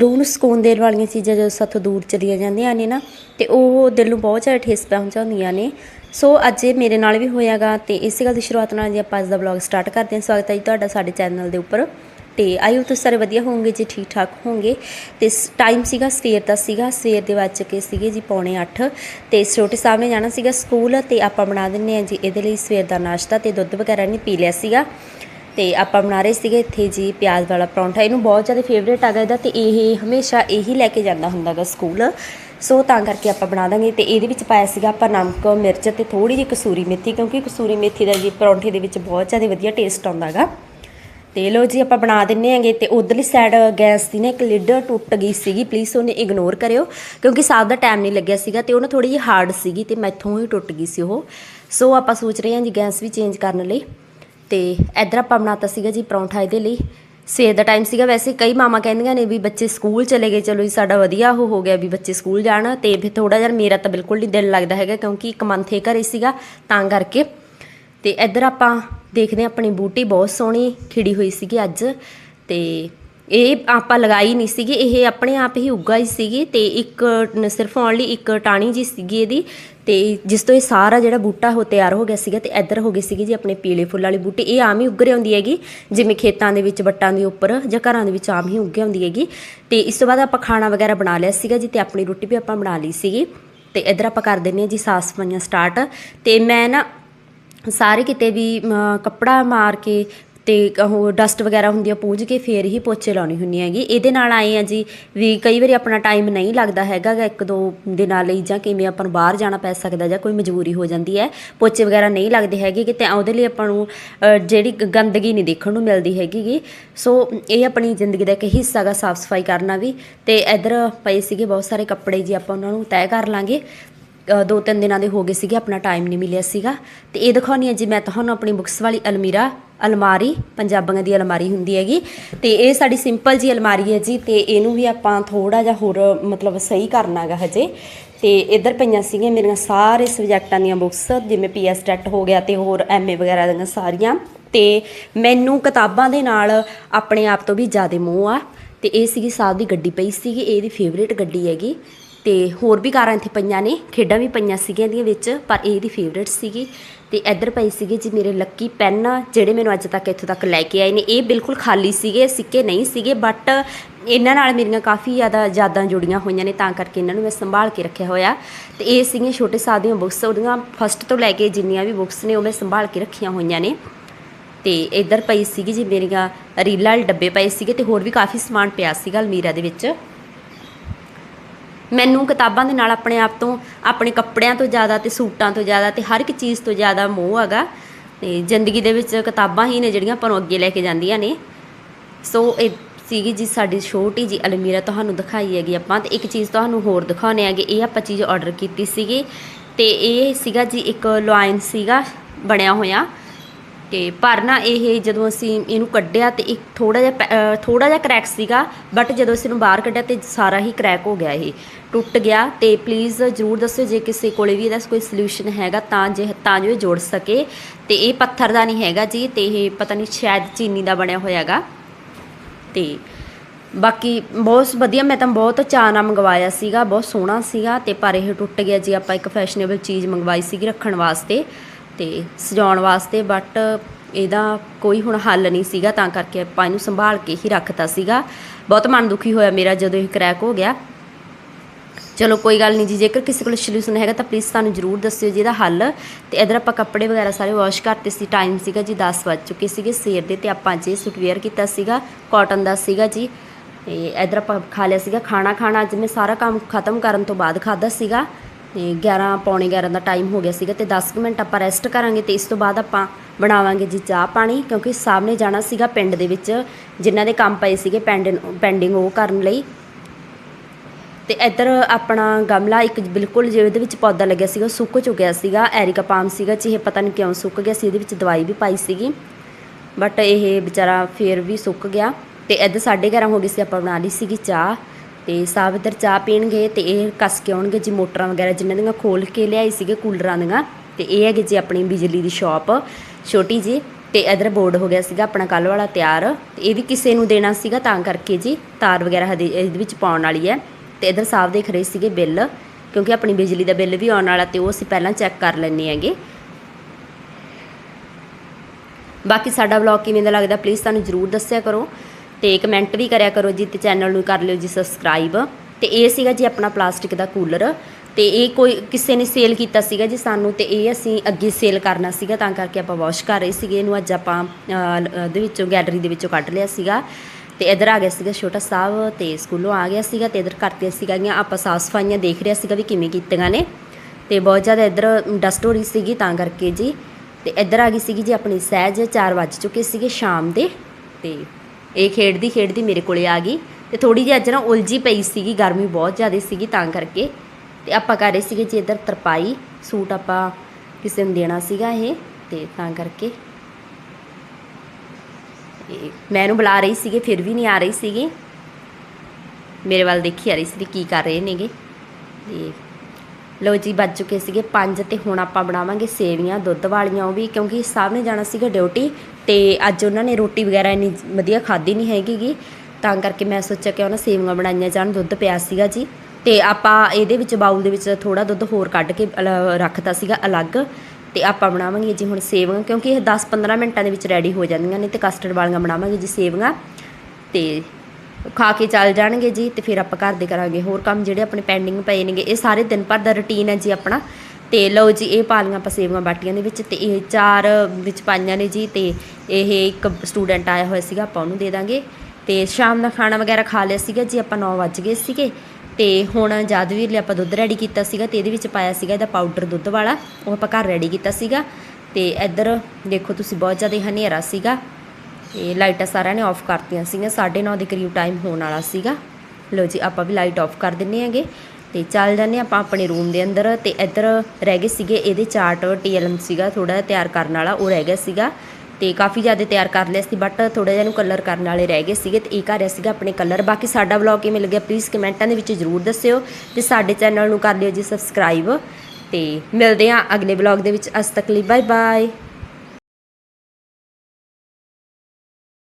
ਰੂਹ ਨੂੰ ਸਕੂਨ ਦੇਣ ਵਾਲੀਆਂ ਚੀਜ਼ਾਂ ਜਦੋਂ ਸਾਥੋਂ ਦੂਰ ਚਲੀਆਂ ਜਾਂਦੀਆਂ ਨੇ ਨਾ, ਤੇ ਉਹ ਦਿਲ ਨੂੰ ਬਹੁਤ ਜ਼ਿਆਦਾ ਠੇਸ ਪਹੁੰਚਾਉਂਦੀਆਂ ਨੇ। ਸੋ ਅੱਜ ਇਹ ਮੇਰੇ ਨਾਲ ਵੀ ਹੋਇਆਗਾ ਤੇ ਇਸੇ ਗੱਲ ਦੀ ਸ਼ੁਰੂਆਤ ਨਾਲ ਜੀ ਆਪਾਂ ਅੱਜ ਦਾ ਵਲੌਗ ਸਟਾਰਟ ਕਰਦੇ ਹਾਂ। ਸਵਾਗਤ ਹੈ ਜੀ ਤੁਹਾਡਾ ਸਾਡੇ ਚੈਨਲ ਦੇ ਉੱਪਰ। ਤੇ ਆਇਓ ਤੁਸੀਂ ਸਾਰੇ ਵਧੀਆ ਹੋਵੋਗੇ, ਜੀ ਠੀਕ ਠਾਕ ਹੋਵੋਗੇ। ਤੇ ਟਾਈਮ ਸੀਗਾ ਸਵੇਰ ਦਾ ਸੀਗਾ, ਸਵੇਰ ਦੇ ਵੱਜ ਕੇ ਸੀਗੇ ਜੀ ਪੌਣੇ 8 ਤੇ ਛੋਟੇ ਸਾਹਿਬ ਨੇ ਜਾਣਾ ਸੀਗਾ ਸਕੂਲ, ਤੇ ਆਪਾਂ ਬਣਾ ਦਿੰਨੇ ਆ ਜੀ ਇਹਦੇ ਲਈ ਸਵੇਰ ਦਾ ਨਾਸ਼ਤਾ ਤੇ ਦੁੱਧ ਵਗੈਰਾ ਨਹੀਂ ਪੀ ਲਿਆ ਸੀਗਾ। ਤੇ ਆਪਾਂ ਬਣਾ ਰਹੇ ਸੀਗੇ ਇੱਥੇ ਜੀ ਪਿਆਜ਼ ਵਾਲਾ ਪਰੌਂਠਾ। ਇਹਨੂੰ ਬਹੁਤ ਜ਼ਿਆਦਾ ਫੇਵਰੇਟ ਹੈਗਾ ਇਹਦਾ ਤੇ ਇਹ ਹਮੇਸ਼ਾ ਇਹੀ ਲੈ ਕੇ ਜਾਂਦਾ ਹੁੰਦਾਗਾ ਸਕੂਲ ਸੋ ਤਾਂ ਕਰਕੇ ਆਪਾਂ ਬਣਾ ਦਾਂਗੇ ਤੇ ਇਹਦੇ ਵਿੱਚ ਪਾਇਆ ਸੀਗਾ ਆਪਾਂ ਨਮਕ, ਮਿਰਚ ਤੇ ਥੋੜੀ ਜਿਹੀ ਕਸੂਰੀ ਮੇਥੀ ਕਿਉਂਕਿ ਕਸੂਰੀ ਮੇਥੀ ਦਾ ਜੀ ਪਰੌਂਠੇ ਦੇ ਵਿੱਚ ਬਹੁਤ ਜ਼ਿਆਦਾ ਵਧੀਆ ਟੇਸਟ ਆਉਂਦਾਗਾ ਤੇ ਲੋ ਜੀ ਆਪਾਂ ਬਣਾ ਦਿੰਨੇ ਆਂਗੇ ਤੇ ਉਧਰਲੀ ਸਾਈਡ ਗੈਸ ਦੀ ਨਾ ਇੱਕ ਲਿਡ ਟੁੱਟ ਗਈ ਸੀਗੀ ਪਲੀਜ਼ ਉਹਨੇ ਇਗਨੋਰ ਕਰਿਓ ਕਿਉਂਕਿ ਸਾਹ ਦਾ ਟਾਈਮ ਨਹੀਂ ਲੱਗਿਆ ਸੀਗਾ ਤੇ ਉਹ ਨਾ ਥੋੜੀ ਜਿਹੀ ਹਾਰਡ ਸੀਗੀ ਤੇ ਮੈਥੋਂ ਹੀ ਟੁੱਟ ਗਈ ਸੀ ਉਹ। ਸੋ ਆਪਾਂ ਸੋਚ ਰਹੇ ਹਾਂ ਜੀ ਗੈਸ ਵੀ ਚੇਂਜ ਕਰਨ ਲਈ। ਤੇ ਇਧਰ ਆਪਾਂ ਬਣਾਤਾ ਸੀਗਾ ਜੀ ਪਰੌਂਠਾ ਇਹਦੇ ਲਈ। ਸਵੇਰ ਦਾ ਟਾਈਮ ਸੀਗਾ, ਵੈਸੇ ਕਈ ਮਾਮਾ ਕਹਿੰਦੀਆਂ ਨੇ ਵੀ ਬੱਚੇ ਸਕੂਲ ਚਲੇ ਗਏ, ਚਲੋ ਜੀ ਸਾਡਾ ਵਧੀਆ ਉਹ ਹੋ ਗਿਆ ਵੀ ਬੱਚੇ ਸਕੂਲ ਜਾਣ। ਤੇ ਫਿਰ ਥੋੜਾ ਜਿਹਾ ਮੇਰਾ ਤਾਂ ਬਿਲਕੁਲ ਨਹੀਂ ਦਿਲ ਲੱਗਦਾ ਹੈਗਾ ਕਿਉਂਕਿ ਇੱਕ ਮੰਥੇ ਘਰੇ ਸੀਗਾ, ਤਾਂ ਕਰਕੇ। ਤੇ ਇੱਧਰ ਆਪਾਂ ਦੇਖਦੇ ਹਾਂ, ਆਪਣੀ ਬੂਟੀ ਬਹੁਤ ਸੋਹਣੀ ਖਿੜੀ ਹੋਈ ਸੀਗੀ ਅੱਜ। ਤੇ ਇਹ ਆਪਾਂ ਲਗਾਈ ਨਹੀਂ ਸੀਗੀ, ਇਹ ਆਪਣੇ ਆਪ ਹੀ ਉੱਗਾ ਹੀ ਸੀਗੀ। ਤੇ ਇੱਕ ਨ- ਸਿਰਫ ਓਨਲੀ ਇੱਕ ਟਾਣੀ ਜੀ ਸੀਗੀ ਇਹਦੀ। ਤੇ ਜਿਸ ਤੋਂ ਇਹ ਸਾਰਾ ਜਿਹੜਾ ਬੂਟਾ ਹੋ ਤਿਆਰ ਹੋ ਗਿਆ ਸੀਗਾ ਤੇ ਇੱਧਰ ਹੋ ਗਈ ਸੀਗੀ ਜੀ ਆਪਣੇ ਪੀਲੇ ਫੁੱਲ ਵਾਲੀ ਬੂਟੀ। ਇਹ ਆਮ ਹੀ ਉੱਗ ਰਹੀ ਹੁੰਦੀ ਹੈਗੀ, ਜਿਵੇਂ ਖੇਤਾਂ ਦੇ ਵਿੱਚ, ਵੱਟਾਂ ਦੇ ਉੱਪਰ ਜਾਂ ਘਰਾਂ ਦੇ ਵਿੱਚ ਆਮ ਹੀ ਉੱਗ ਹੁੰਦੀ ਹੈਗੀ। ਤੇ ਇਸ ਤੋਂ ਬਾਅਦ ਆਪਾਂ ਖਾਣਾ ਵਗੈਰਾ ਬਣਾ ਲਿਆ ਸੀਗਾ ਜੀ ਤੇ ਆਪਣੀ ਰੋਟੀ ਵੀ ਆਪਾਂ ਬਣਾ ਲਈ ਸੀਗੀ। ਤੇ ਇੱਧਰ ਆਪਾਂ ਕਰ ਦਿੰਨੇ ਹਾਂ ਜੀ ਸਾਫ਼ ਸਫਾਈਆਂ ਸਟਾਰਟ। ਤੇ ਮੈਂ ਨਾ ਸਾਰੇ ਕਿਤੇ ਵੀ ਕੱਪੜਾ ਮਾਰ ਕੇ ਅਤੇ ਉਹ ਡਸਟ ਵਗੈਰਾ ਹੁੰਦੀ ਆ ਪੂੰਝ ਕੇ ਫਿਰ ਹੀ ਪੋਚੇ ਲਾਉਣੀ ਹੁੰਦੀ ਹੈਗੀ। ਇਹਦੇ ਨਾਲ ਆਏ ਆ ਜੀ ਵੀ ਕਈ ਵਾਰੀ ਆਪਣਾ ਟਾਈਮ ਨਹੀਂ ਲੱਗਦਾ ਹੈਗਾ ਗਾ, ਇੱਕ ਦੋ ਦਿਨਾਂ ਲਈ ਜਾਂ ਕਿਵੇਂ ਆਪਾਂ ਨੂੰ ਬਾਹਰ ਜਾਣਾ ਪੈ ਸਕਦਾ ਜਾਂ ਕੋਈ ਮਜਬੂਰੀ ਹੋ ਜਾਂਦੀ ਹੈ, ਪੋਚੇ ਵਗੈਰਾ ਨਹੀਂ ਲੱਗਦੇ ਹੈਗੇ ਕਿ ਉਹਦੇ ਲਈ ਆਪਾਂ ਨੂੰ ਜਿਹੜੀ ਗੰਦਗੀ ਨਹੀਂ ਦੇਖਣ ਨੂੰ ਮਿਲਦੀ ਹੈਗੀ ਗੀ। ਸੋ ਇਹ ਆਪਣੀ ਜ਼ਿੰਦਗੀ ਦਾ ਇੱਕ ਹਿੱਸਾ ਗਾ, ਸਾਫ਼ ਸਫ਼ਾਈ ਕਰਨਾ ਵੀ। ਤੇ ਇੱਧਰ ਪਏ ਸੀਗੇ ਬਹੁਤ ਸਾਰੇ ਕੱਪੜੇ ਜੀ, ਆਪਾਂ ਉਹਨਾਂ ਨੂੰ ਤੈਅ ਕਰ ਲਾਂਗੇ। ਦੋ ਤਿੰਨ ਦਿਨਾਂ ਦੇ ਹੋ ਗਏ ਸੀਗੇ, ਆਪਣਾ ਟਾਈਮ ਨਹੀਂ ਮਿਲਿਆ ਸੀਗਾ। ਤੇ ਇਹ ਦਿਖਾਉਣੀ ਹੈ ਜੀ, ਮੈਂ ਤੁਹਾਨੂੰ ਆਪਣੀ ਬੁੱਕਸ ਵਾਲੀ ਅਲਮੀਰਾ, ਅਲਮਾਰੀ, ਪੰਜਾਬੀਆਂ ਦੀ ਅਲਮਾਰੀ ਹੁੰਦੀ ਹੈਗੀ। ਤੇ ਇਹ ਸਾਡੀ ਸਿੰਪਲ ਜੀ ਅਲਮਾਰੀ ਹੈ ਜੀ, ਤੇ ਇਹਨੂੰ ਵੀ ਆਪਾਂ ਥੋੜਾ ਜਿਹਾ ਹੋਰ, ਮਤਲਬ ਸਹੀ ਕਰਨਾਗਾ ਹਜੇ। ਤੇ ਇੱਧਰ ਪਈਆਂ ਸੀਗੀਆਂ ਮੇਰੀਆਂ ਸਾਰੇ ਸਬਜੈਕਟਾਂ ਦੀਆਂ ਬੁੱਕਸ ਜਿਵੇਂ ਪੀਐਸ ਟੈਟ ਹੋ ਗਿਆ ਤੇ ਹੋਰ ਐਮਏ ਵਗੈਰਾ ਦੀਆਂ ਸਾਰੀਆਂ। ਤੇ ਮੈਨੂੰ ਕਿਤਾਬਾਂ ਦੇ ਨਾਲ ਆਪਣੇ ਆਪ ਤੋਂ ਵੀ ਜ਼ਿਆਦਾ ਮੋਹ ਆ। ਤੇ ਇਹ ਸੀਗੀ ਸਾਹਿਬ ਦੀ ਗੱਡੀ ਪਈ ਸੀਗੀ ਇਹਦੀ ਫੇਵਰੇਟ ਗੱਡੀ ਹੈਗੀ। ਤੇ ਹੋਰ ਵੀ ਕਾਰਾਂ ਇੱਥੇ ਪਈਆਂ ਨੇ, ਖੇਡਾਂ ਵੀ ਪਈਆਂ ਸੀਗੀਆਂ ਇਹਦੀਆਂ ਵਿੱਚ, ਪਰ ਇਹ ਦੀ ਫੇਵਰੇਟ ਸੀਗੀ ਤੇ ਇੱਧਰ ਪਈ ਸੀਗੇ ਜੀ ਮੇਰੇ ਲੱਕੀ ਪੈਨ ਜਿਹੜੇ ਮੈਨੂੰ ਅੱਜ ਤੱਕ ਇੱਥੋਂ ਤੱਕ ਲੈ ਕੇ ਆਏ ਨੇ। ਇਹ ਬਿਲਕੁਲ ਖਾਲੀ ਸੀਗੇ, ਸਿੱਕੇ ਨਹੀਂ ਸੀਗੇ ਬਟ ਇਹਨਾਂ ਨਾਲ ਮੇਰੀਆਂ ਕਾਫੀ ਜ਼ਿਆਦਾ ਯਾਦਾਂ ਜੁੜੀਆਂ ਹੋਈਆਂ ਨੇ, ਤਾਂ ਕਰਕੇ ਇਹਨਾਂ ਨੂੰ ਮੈਂ ਸੰਭਾਲ ਕੇ ਰੱਖਿਆ ਹੋਇਆ। ਤੇ ਇਹ ਸੀਗੀਆਂ ਛੋਟੇ ਸਾਹਿਬ ਦੀਆਂ ਬੁੱਕਸ ਉਹਦੀਆਂ ਫਸਟ ਤੋਂ ਲੈ ਕੇ ਜਿੰਨੀਆਂ ਵੀ ਬੁੱਕਸ ਨੇ, ਉਹ ਮੈਂ ਸੰਭਾਲ ਕੇ ਰੱਖੀਆਂ ਹੋਈਆਂ ਨੇ। ਤੇ ਇੱਧਰ ਪਈ ਸੀਗੀ ਜੀ ਮੇਰੀਆਂ ਰੀਲਾਂ ਵਾਲੇ ਡੱਬੇ ਪਏ ਸੀਗੇ ਤੇ ਹੋਰ ਵੀ ਕਾਫੀ ਸਮਾਨ ਪਿਆ ਸੀਗਾ ਅਲਮੀਰਾ ਦੇ ਵਿੱਚ। ਮੈਨੂੰ ਕਿਤਾਬਾਂ ਦੇ ਨਾਲ ਆਪਣੇ ਆਪ ਤੋਂ, ਆਪਣੇ ਕੱਪੜਿਆਂ ਤੋਂ ਜ਼ਿਆਦਾ ਅਤੇ ਸੂਟਾਂ ਤੋਂ ਜ਼ਿਆਦਾ ਅਤੇ ਹਰ ਇੱਕ ਚੀਜ਼ ਤੋਂ ਜ਼ਿਆਦਾ ਮੋਹ ਹੈਗਾ। ਅਤੇ ਜ਼ਿੰਦਗੀ ਦੇ ਵਿੱਚ ਕਿਤਾਬਾਂ ਹੀ ਨੇ ਜਿਹੜੀਆਂ ਆਪਾਂ ਨੂੰ ਅੱਗੇ ਲੈ ਕੇ ਜਾਂਦੀਆਂ ਨੇ। ਸੋ ਇਹ ਸੀਗੀ ਜੀ ਸਾਡੀ ਛੋਟੀ ਜੀ ਅਲਮੀਰਾ ਤੁਹਾਨੂੰ ਦਿਖਾਈ ਹੈਗੀ ਆਪਾਂ ਤੇ ਇੱਕ ਚੀਜ਼ ਤੁਹਾਨੂੰ ਹੋਰ ਦਿਖਾਉਣੇ ਹੈਗੇ, ਇਹ ਆਪਾਂ ਚੀਜ਼ ਆਰਡਰ ਕੀਤੀ ਸੀਗੀ ਤੇ ਇਹ ਸੀਗਾ ਜੀ ਇੱਕ ਲਾਈਨ ਸੀਗਾ ਬਣਿਆ ਹੋਇਆ। ਤੇ ਪਰ ਨਾ ਇਹ ਜਦੋਂ ਅਸੀਂ ਇਹਨੂੰ ਕੱਢਿਆ ਤੇ ਇੱਕ ਥੋੜਾ ਜਿਹਾ ਥੋੜਾ ਜਿਹਾ ਕਰੈਕ ਸੀਗਾ ਬਟ ਜਦੋਂ ਅਸੀਂ ਇਹਨੂੰ ਬਾਹਰ ਕੱਢਿਆ ਤੇ ਸਾਰਾ ਹੀ ਕਰੈਕ ਹੋ ਗਿਆ ਇਹ। ਟੁੱਟ ਗਿਆ ਤੇ ਪਲੀਜ਼ ਜਰੂਰ ਦੱਸਿਓ ਜੇ ਕਿਸੇ ਕੋਲੇ ਵੀ ਇਹਦਾ ਕੋਈ ਸੋਲੂਸ਼ਨ ਹੈਗਾ ਤਾਂ ਜੇ ਤਾਂ ਜੋ ਇਹ ਜੋੜ ਸਕੇ। ਤੇ ਇਹ ਪੱਥਰ ਦਾ ਨਹੀਂ ਹੈਗਾ ਜੀ ਤੇ ਇਹ ਪਤਾ ਨਹੀਂ ਸ਼ਾਇਦ ਚੀਨੀ ਦਾ ਬਣਿਆ ਹੋਇਆ ਹੈਗਾ। ਤੇ ਬਾਕੀ ਬਹੁਤ ਵਧੀਆ, ਮੈਂ ਤਾਂ ਬਹੁਤ ਚਾਅ ਨਾਲ ਮੰਗਵਾਇਆ ਸੀਗਾ, ਬਹੁਤ ਸੋਹਣਾ ਸੀਗਾ ਤੇ ਪਰ ਇਹ ਟੁੱਟ ਗਿਆ ਜੀ। ਆਪਾਂ ਇੱਕ ਫੈਸ਼ਨੇਬਲ ਚੀਜ਼ ਮੰਗਵਾਈ ਸੀਗੀ ਰੱਖਣ ਵਾਸਤੇ। ਤੇ ਸਜਾਉਣ ਵਾਸਤੇ ਬਟ ਇਹਦਾ ਕੋਈ ਹੁਣ ਹੱਲ ਨਹੀਂ ਸੀਗਾ, ਤਾਂ ਕਰਕੇ ਆਪਾਂ ਇਹਨੂੰ ਸੰਭਾਲ ਕੇ ਹੀ ਰੱਖਤਾ ਸੀਗਾ। ਬਹੁਤ ਮਨ ਦੁਖੀ ਹੋਇਆ ਮੇਰਾ ਜਦੋਂ ਇਹ ਕਰੈਕ ਹੋ ਗਿਆ। ਚਲੋ ਕੋਈ ਗੱਲ ਨਹੀਂ ਜੀ, ਜੇਕਰ ਕਿਸੇ ਕੋਲ ਸੋਲੂਸ਼ਨ ਹੈਗਾ ਤਾਂ ਪਲੀਜ਼ ਸਾਨੂੰ ਜਰੂਰ ਦੱਸਿਓ ਜੀ ਇਹਦਾ ਹੱਲ। ਤੇ ਇਧਰ ਆਪਾਂ ਕੱਪੜੇ ਵਗੈਰਾ ਸਾਰੇ ਵਾਸ਼ ਕਰਤੇ ਸੀ ਟਾਈਮ ਸੀਗਾ ਜੀ 10 ਵੱਜ ਚੁੱਕੇ ਸੀਗੇ ਸਵੇਰ ਦੇ ਤੇ ਆਪਾਂ ਜੇ ਸੂਟ ਵੇਅਰ ਕੀਤਾ ਸੀਗਾ ਕਾਟਨ ਦਾ ਸੀਗਾ ਜੀ। ਤੇ ਇਧਰ ਆਪਾਂ ਖਾ ਲਿਆ ਸੀਗਾ, ਖਾਣਾ ਖਾਣਾ ਅੱਜ ਮੈਂ ਸਾਰਾ ਕੰਮ ਖਤਮ ਕਰਨ ਤੋਂ ਬਾਅਦ ਖਾਦਾ ਸੀਗਾ। ਤੇ 11 ਪੌਣੇ 11 ਦਾ ਟਾਈਮ ਹੋ ਗਿਆ ਸੀਗਾ ਤੇ 10 ਕੁ ਮਿੰਟ ਆਪਾਂ ਰੈਸਟ ਕਰਾਂਗੇ ਤੇ ਇਸ ਤੋਂ ਬਾਅਦ ਆਪਾਂ ਬਣਾਵਾਂਗੇ ਜੀ ਚਾਹ ਪਾਣੀ, ਕਿਉਂਕਿ ਸਾਹਮਣੇ ਜਾਣਾ ਸੀਗਾ ਪਿੰਡ ਦੇ ਵਿੱਚ, ਜਿਨ੍ਹਾਂ ਦੇ ਕੰਮ ਪਏ ਸੀਗੇ ਪੈਂਡਿੰਗ ਪੈਂਡਿੰਗ ਉਹ ਕਰਨ ਲਈ। ਤੇ ਇੱਧਰ ਆਪਣਾ ਗਮਲਾ ਇੱਕ ਬਿਲਕੁਲ ਜਿਹਦੇ ਦੇ ਵਿੱਚ ਪੌਦਾ ਲੱਗਿਆ ਸੀਗਾ, ਉਹ ਸੁੱਕ ਚੁੱਕਿਆ ਸੀਗਾ। ਐਰਿਕਾ ਪਾਮ ਸੀਗਾ ਜੀ ਇਹ ਪਤਾ ਨਹੀਂ ਕਿਉਂ ਸੁੱਕ ਗਿਆ ਸੀ ਇਹਦੇ ਵਿੱਚ ਦਵਾਈ ਵੀ ਪਾਈ ਸੀਗੀ। ਬਟ ਇਹ ਵਿਚਾਰਾ ਫੇਰ ਵੀ ਸੁੱਕ ਗਿਆ। ਤੇ ਇੱਧਰ 11:30 ਹੋ ਗਈ ਸੀ, ਆਪਾਂ ਬਣਾ ਲਈ ਸੀਗੀ ਚਾਹ। ਤੇ ਸਾਹਿਬ ਇੱਧਰ ਚਾਹ ਪੀਣਗੇ ਤੇ ਇਹ ਕੱਸ ਕੇ ਆਉਣਗੇ ਜੀ ਮੋਟਰਾਂ ਵਗੈਰਾ, ਜਿਨ੍ਹਾਂ ਦੀਆਂ ਖੋਲ ਕੇ ਲਿਆਏ ਸੀਗੇ ਕੂਲਰਾਂ ਦੀਆਂ। ਤੇ ਇਹ ਹੈਗੀ ਜੀ ਆਪਣੀ ਬਿਜਲੀ ਦੀ ਸ਼ਾਪ, ਛੋਟੀ ਜੀ। ਤੇ ਇਧਰ ਬੋਰਡ ਹੋ ਗਿਆ ਸੀਗਾ ਆਪਣਾ ਕੱਲ ਵਾਲਾ ਤਿਆਰ। ਤੇ ਇਹ ਵੀ ਕਿਸੇ ਨੂੰ ਦੇਣਾ ਸੀਗਾ ਤਾਂ ਕਰਕੇ ਜੀ ਤਾਰ ਵਗੈਰਾ ਹਜੇ ਇਹਦੇ ਵਿੱਚ ਪਾਉਣ ਵਾਲੀ ਹੈ। ਤੇ ਇਧਰ ਸਾਫ਼ ਦੇਖ ਰਹੇ ਸੀਗੇ ਬਿੱਲ, ਕਿਉਂਕਿ ਆਪਣੀ ਬਿਜਲੀ ਦਾ ਬਿੱਲ ਵੀ ਆਉਣ ਵਾਲਾ ਤੇ ਉਹ ਅਸੀਂ ਪਹਿਲਾਂ ਚੈੱਕ ਕਰ ਲੈਣੇ ਹੈਗੇ। ਬਾਕੀ ਸਾਡਾ ਵਲੌਗ ਕਿਵੇਂ ਦਾ ਲੱਗਦਾ ਪਲੀਜ਼ ਸਾਨੂੰ ਜਰੂਰ ਦੱਸਿਆ ਕਰੋ। ਤੇ ਕਮੈਂਟ ਵੀ ਕਰਿਆ ਕਰੋ ਜੀ ਤੇ ਚੈਨਲ ਨੂੰ ਕਰ ਲਿਓ ਜੀ ਸਬਸਕ੍ਰਾਈਬ ਤੇ ਇਹ ਸੀਗਾ ਜੀ ਆਪਣਾ ਪਲਾਸਟਿਕ ਦਾ ਕੂਲਰ ਤੇ ਇਹ ਕੋਈ ਕਿਸੇ ਨੇ ਸੇਲ ਕੀਤਾ ਸੀਗਾ ਜੀ ਸਾਨੂੰ ਤੇ ਇਹ ਅਸੀਂ ਅੱਗੇ ਸੇਲ ਕਰਨਾ ਸੀਗਾ ਤਾਂ ਕਰਕੇ ਆਪਾਂ ਵਾਸ਼ ਕਰ ਰਹੇ ਸੀਗੇ। ਇਹਨੂੰ ਅੱਜ ਆਪਾਂ ਅਹ, ਉਹਦੇ ਵਿੱਚੋਂ ਗੈਲਰੀ ਦੇ ਵਿੱਚੋਂ ਕੱਢ ਲਿਆ ਸੀਗਾ। ਤੇ ਇਧਰ ਆ ਗਿਆ ਸੀਗਾ ਛੋਟਾ ਸਾਹਿਬ ਤੇ ਸਕੂਲੋਂ ਆ ਗਿਆ ਸੀਗਾ ਤੇ ਇਧਰ ਕਰਤੀਆਂ ਸੀਗੀਆਂ। ਆਪਾਂ ਸਾਫ਼ ਸਫਾਈਆਂ ਦੇਖ ਰਿਹਾ ਸੀਗਾ ਵੀ ਕਿਵੇਂ ਕੀਤੀਆਂ ਨੇ। ਤੇ ਬਹੁਤ ਜ਼ਿਆਦਾ ਇਧਰ ਡਸਟ ਹੋ ਰਹੀ ਸੀਗੀ ਤਾਂ ਕਰਕੇ ਜੀ। ਤੇ ਇੱਧਰ ਆ ਗਈ ਸੀਗੀ ਜੀ ਆਪਣੀ ਸਹਿਜ 4 ਵੱਜ ਚੁੱਕੇ ਸੀਗੇ ਸ਼ਾਮ ਦੇ। ਤੇ ਇਹ ਖੇਡਦੀ ਖੇਡਦੀ ਮੇਰੇ ਕੋਲੇ ਆ ਗਈ ਤੇ ਥੋੜੀ ਜਿਹੀ ਅੱਜ ਨਾ ਉਲਝੀ ਪਈ ਸੀਗੀ, ਗਰਮੀ ਬਹੁਤ ਜ਼ਿਆਦਾ ਸੀਗੀ ਤਾਂ ਕਰਕੇ ਤੇ ਆਪਾਂ ਕਰ ਰਹੇ ਸੀਗੇ ਜੀ ਇੱਧਰ ਤਰਪਾਈ, ਸੂਟ ਆਪਾਂ ਕਿਸੇ ਨੂੰ ਦੇਣਾ ਸੀਗਾ ਇਹ ਤੇ ਤਾਂ ਕਰਕੇ। ਤੇ ਮੈਂ ਇਹਨੂੰ ਬੁਲਾ ਰਹੀ ਸੀਗੀ, ਫਿਰ ਵੀ ਨਹੀਂ ਆ ਰਹੀ ਸੀਗੀ। ਮੇਰੇ ਵੱਲ ਦੇਖੀ ਆ ਰਹੀ ਸੀ ਵੀ ਕੀ ਕਰ ਰਹੇ ਨੇਗੇ। ਤੇ ਲੋ ਜੀ ਵੱਜ ਚੁੱਕੇ ਸੀਗੇ 5 ਤੇ ਹੁਣ ਆਪਾਂ ਬਣਾਵਾਂਗੇ ਸੇਵੀਆਂ, ਦੁੱਧ ਵਾਲੀਆਂ ਉਹ ਵੀ ਕਿਉਂਕਿ ਸਾਹਿਬ ਨੇ ਜਾਣਾ ਸੀਗਾ ਡਿਊਟੀ ਅਤੇ ਅੱਜ ਉਹਨਾਂ ਨੇ ਰੋਟੀ ਵਗੈਰਾ ਇੰਨੀ ਵਧੀਆ ਖਾਧੀ ਨਹੀਂ ਹੈਗੀਗੀ। ਤਾਂ ਕਰਕੇ ਮੈਂ ਸੋਚਿਆ ਕਿ ਉਹਨਾਂ ਸੇਵੀਆਂ ਬਣਾਈਆਂ ਜਾਣ, ਦੁੱਧ ਪਿਆ ਸੀਗਾ ਜੀ। ਅਤੇ ਆਪਾਂ ਇਹਦੇ ਵਿੱਚ ਬਾਉਲ ਦੇ ਵਿੱਚ ਥੋੜ੍ਹਾ ਦੁੱਧ ਹੋਰ ਕੱਢ ਕੇ, ਅਲ- ਰੱਖਤਾ ਸੀਗਾ ਅਲੱਗ। ਤੇ ਆਪਾਂ ਬਣਾਵਾਂਗੇ ਜੀ ਹੁਣ ਸੇਵੀਆਂ, ਕਿਉਂਕਿ ਇਹ 10-15 ਮਿੰਟਾਂ ਦੇ ਵਿੱਚ ਰੈਡੀ ਹੋ ਜਾਂਦੀਆਂ ਨੇ ਤੇ ਕਸਟਰਡ ਵਾਲੀਆਂ ਬਣਾਵਾਂਗੇ ਜੀ ਸੇਵੀਆਂ। ਤੇ ਖਾ ਕੇ ਚੱਲ ਜਾਣਗੇ ਜੀ ਤੇ ਫਿਰ ਆਪਾਂ ਘਰ ਦੇ ਕਰਾਂਗੇ ਹੋਰ ਕੰਮ ਜਿਹੜੇ ਆਪਣੇ ਪੈਂਡਿੰਗ ਪਏ ਨੇਗੇ। ਇਹ ਸਾਰੇ ਦਿਨ ਭਰ ਦਾ ਰੁਟੀਨ ਹੈ ਜੀ ਆਪਣਾ। ਤੇ ਲਓ ਜੀ, ਇਹ ਪਾ ਲਈਆਂ ਆਪਾਂ ਸੇਵਾਂ ਬਾਟੀਆਂ ਦੇ ਵਿੱਚ ਤੇ ਇਹ ਚਾਰ ਵਿੱਚ ਪਾਈਆਂ ਨੇ ਜੀ ਤੇ ਇਹ ਇੱਕ ਸਟੂਡੈਂਟ ਆਇਆ ਹੋਇਆ ਸੀਗਾ, ਆਪਾਂ ਉਹਨੂੰ ਦੇ ਦਾਂਗੇ। ਤੇ ਸ਼ਾਮ ਦਾ ਖਾਣਾ ਵਗੈਰਾ ਖਾ ਲਿਆ ਸੀਗਾ ਜੀ, ਆਪਾਂ 9 ਵਜ ਗਏ ਸੀਗੇ। ਤੇ ਹੁਣ ਜਾਦਵੀਰ ਲਈ ਆਪਾਂ ਦੁੱਧ ਰੈਡੀ ਕੀਤਾ ਸੀਗਾ ਤੇ ਇਹਦੇ ਵਿੱਚ ਪਾਇਆ ਸੀਗਾ ਇਹਦਾ ਪਾਊਡਰ ਦੁੱਧ ਵਾਲਾ, ਉਹ ਆਪਾਂ ਘਰ ਰੈਡੀ ਕੀਤਾ ਸੀਗਾ। ਤੇ ਇੱਧਰ ਦੇਖੋ ਤੁਸੀਂ ਬਹੁਤ ਜ਼ਿਆਦਾ ਹਨੇਰਾ ਸੀਗਾ। ਤੇ ਲਾਈਟਾਂ ਸਾਰਿਆਂ ਨੇ ਆਫ ਕਰਤੀਆਂ ਸੀਗੀਆਂ 9:30 ਦੇ ਕਰੀਬ ਟਾਈਮ ਹੋਣ ਵਾਲਾ ਸੀਗਾ। ਲਓ ਜੀ, ਆਪਾਂ ਵੀ ਲਾਈਟ ਆਫ ਕਰ ਦਿੰਨੇ ਹੈਗੇ। ਤੇ ਚੱਲ ਜਾਂਦੇ ਆਪਾਂ ਆਪਣੇ ਰੂਮ ਦੇ ਅੰਦਰ ਤੇ ਇੱਧਰ ਰਹਿ ਗਏ ਸੀਗੇ, ਇਹਦੇ ਚਾਰਟ ਟੀਐਲਐਮ ਸੀਗਾ ਥੋੜਾ ਜਿਹਾ ਤਿਆਰ ਕਰਨ ਵਾਲਾ, ਉਹ ਰਹਿ ਗਿਆ ਸੀਗਾ ਤੇ ਕਾਫੀ ਜ਼ਿਆਦਾ ਤਿਆਰ ਕਰ ਲਿਆ ਸੀ ਬਟ ਥੋੜਾ ਜਿਹਾ ਨੂੰ ਕਲਰ ਕਰਨ ਵਾਲੇ ਰਹਿ ਗਏ ਸੀਗੇ ਤੇ ਇਹ ਕਰ ਰਿਹਾ ਸੀਗਾ ਆਪਣੇ ਕਲਰ ਬਾਕੀ ਸਾਡਾ ਵਲੌਗ ਕਿਵੇਂ ਲੱਗਿਆ ਪਲੀਜ਼ ਕਮੈਂਟਾਂ ਦੇ ਵਿੱਚ ਜ਼ਰੂਰ ਦੱਸਿਓ ਤੇ ਸਾਡੇ ਚੈਨਲ ਨੂੰ ਕਰ ਲਿਓ ਜੀ ਸਬਸਕ੍ਰਾਈਬ ਤੇ ਮਿਲਦੇ ਹਾਂ ਅਗਲੇ ਵਲੌਗ ਦੇ ਵਿੱਚ, ਅੱਜ ਤੱਕ ਲਈ ਬਾਏ ਬਾਏ